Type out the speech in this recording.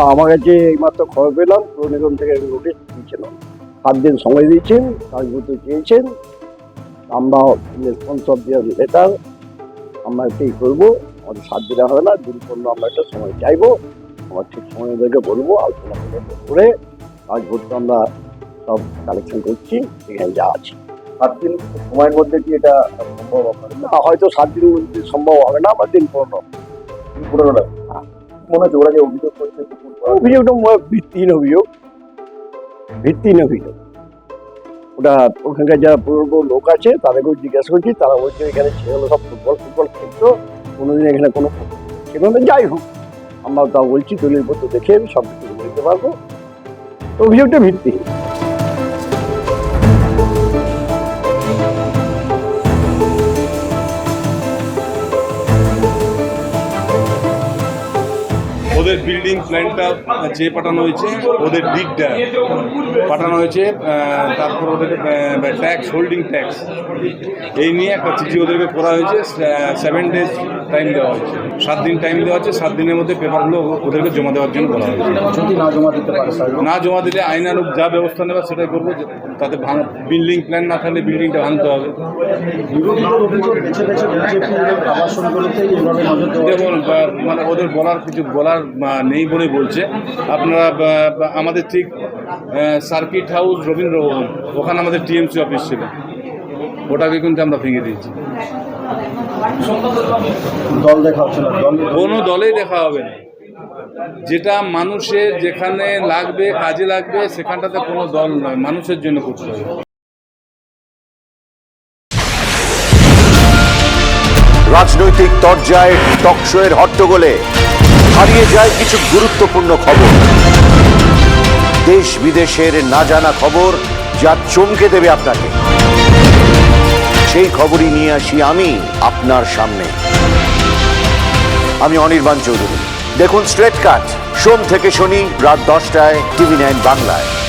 হ্যাঁ, আমার কাছে এইমাত্র খবর পেলাম পুর নিগম থেকে নোটিশ দিয়েছিল। সাত দিন সময় দিয়েছেন কাজ করতে চেয়েছেন আমরা রেসপন্স অফ দিয়ার লেটার আমরা এটাই করব আমাদের সাত দিনে হবে না দিন পনেরো আমরা একটা সময় চাইব আমার ঠিক সময় ওদেরকে বলব আলোচনা করে করতে আমরা সব কালেকশন করছি এখানে যা আছে। সাত দিন সময়ের মধ্যে কি এটা সম্ভব হবে? না হয়তো সাত দিনের মধ্যে সম্ভব হবে না আমার দিন পনেরো। পনেরো না? মনে হচ্ছে ওরা যে অভিযোগ করছে অভিযোগটা ভিত্তিহীন অভিযোগ। ভিত্তিহীন অভিযোগ। ওটা ওখানকার যারা পূর্ব লোক আছে, তাদেরকেও জিজ্ঞাসা করছি, তারা বলছে এখানে ছেলেগুলো সব ফুটবল ফুটবল খেলতো, কোনোদিন এখানে কোনো সেখানে যাই হোক। আমরা তা বলছি, দলিল পত্র দেখে আমি সব কিছু বলতে পারব। অভিযোগটা ভিত্তিহীন। ওদের বিল্ডিং প্ল্যানটা যে পাঠানো হয়েছে ওদের ডিগটা পাঠানো হয়েছে তারপর ওদের ট্যাক্স হোল্ডিং ট্যাক্স এই নিয়ে একটা চিঠি ওদেরকে করা হয়েছে সেভেন ডেজ টাইম দেওয়া হয়েছে। সাত দিন টাইম দেওয়া হচ্ছে সাত দিনের মধ্যে পেপারগুলো ওদেরকে জমা দেওয়ার জন্য বলা হয়েছে। যদি না জমা দিতে পারে না জমা দিলে আইনানুক যা ব্যবস্থা নেবে সেটাই করব তাতে ভাঙ বিল্ডিং প্ল্যান না থাকলে বিল্ডিংটা ভাঙতে হবে। দেখুন মানে ওদের বলার কিছু বলার নেই বলে বলছে। আপনারা আমাদের ঠিক সার্কিট হাউস রবীন্দ্র ভবন ওখানে আমাদের টিএমসি অফিস ছিল। ওটাকে কিন্তু আমরা ভেঙে দিয়েছি। দল দেখা হচ্ছে না। কোনো দলেই দেখা হবে না। যেটা মানুষের যেখানে লাগবে কাজে লাগবে সেখানটাতে কোনো দল নয় মানুষের জন্য করতে হবে। রাজনৈতিক তরজায় টকশোয়ের হট্টগোলে হারিয়ে যায় কিছু গুরুত্বপূর্ণ খবর। দেশ বিদেশের না জানা খবর যা চমকে দেবে আপনাকে। সেই খবরই নিয়ে আসি আমি আপনার সামনে। আমি অনির্বাণ চৌধুরী। দেখুন স্ট্রেট কাট। সোম থেকে শনি রাত দশটায় টিভি নাইন বাংলায়।